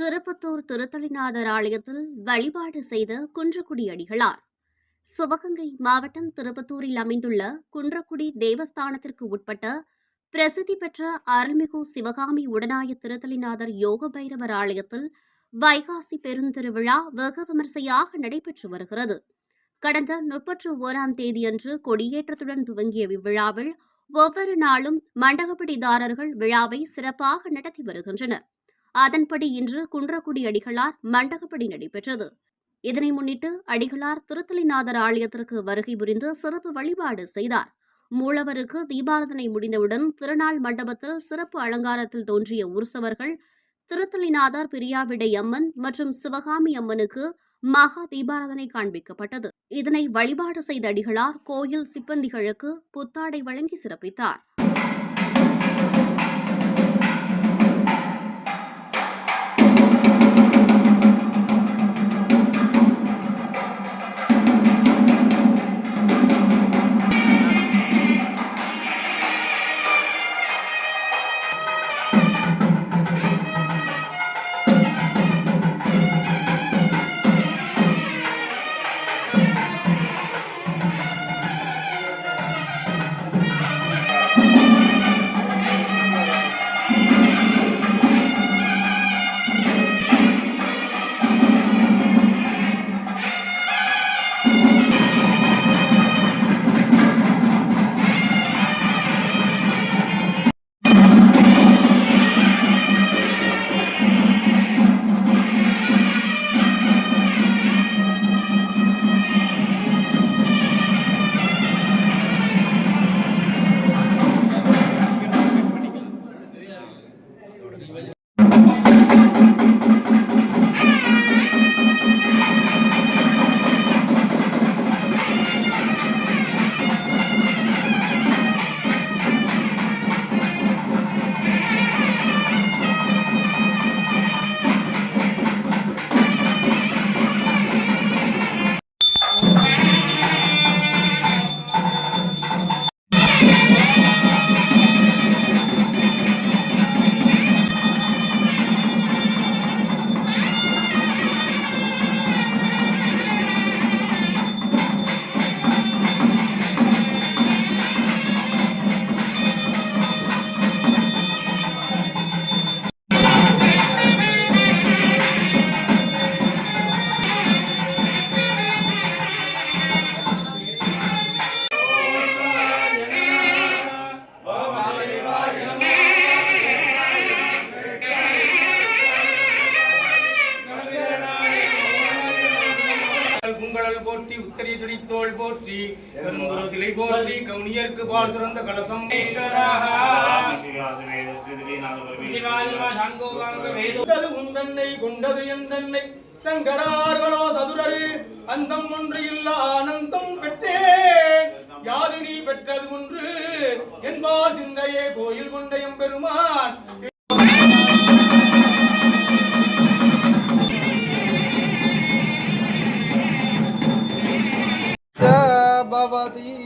திருப்பத்தூர் திருத்தலிநாதர் ஆலயத்தில் வழிபாடு செய்த குன்றக்குடி அடிகளார். சிவகங்கை மாவட்டம் திருப்பத்தூரில் அமைந்துள்ள குன்றக்குடி தேவஸ்தானத்திற்கு உட்பட்ட பிரசித்தி பெற்ற அருள்மிகு சிவகாமி உடனாய திருத்தலிநாதர் யோக பைரவர் ஆலயத்தில் வைகாசி பெருந்திருவிழா வெகு விமர்சையாக நடைபெற்று வருகிறது. கடந்த முப்பற்று ஓராம் தேதியன்று கொடியேற்றத்துடன் துவங்கிய இவ்விழாவில் ஒவ்வொரு நாளும் மண்டகப்படிதாரர்கள் விழாவை சிறப்பாக நடத்தி வருகின்றனர். அதன்படி இன்று குன்றக்குடி அடிகளார் மண்டகப்படி நடைபெற்றது. இதனை முன்னிட்டு அடிகளார் திருத்தலிநாதர் ஆலயத்திற்கு வருகை புரிந்து சிறப்பு வழிபாடு செய்தார். மூலவருக்கு தீபாரதனை முடிந்தவுடன் திருநாள் மண்டபத்தில் சிறப்பு அலங்காரத்தில் தோன்றிய உற்சவர்கள் திருத்தலிநாதர் பிரியாவிடை அம்மன் மற்றும் சிவகாமி அம்மனுக்கு மகா தீபாராதனை காண்பிக்கப்பட்டது. இதனை வழிபாடு செய்த அடிகளார் கோயில் சிப்பந்திகளுக்கு புத்தாடை வழங்கி சிறப்பித்தார். பூங்கடல் போற்றி உத்தரி துடித்தோள் போற்றி பெருங்குரு சிலை போற்றி கவுனியர்க்கு பால் சிறந்த கலசம். கொண்டது உந்தன்னை கொண்டது எந்தன்னை சங்கரார்களோ சதுரரு அந்தம் ஒன்று இல்ல ஆனந்தம் பெற்றேன் யாது நீ பெற்றது ஒன்று என்பார் சிந்தையே கோயில் கொண்ட எம்பெருமான்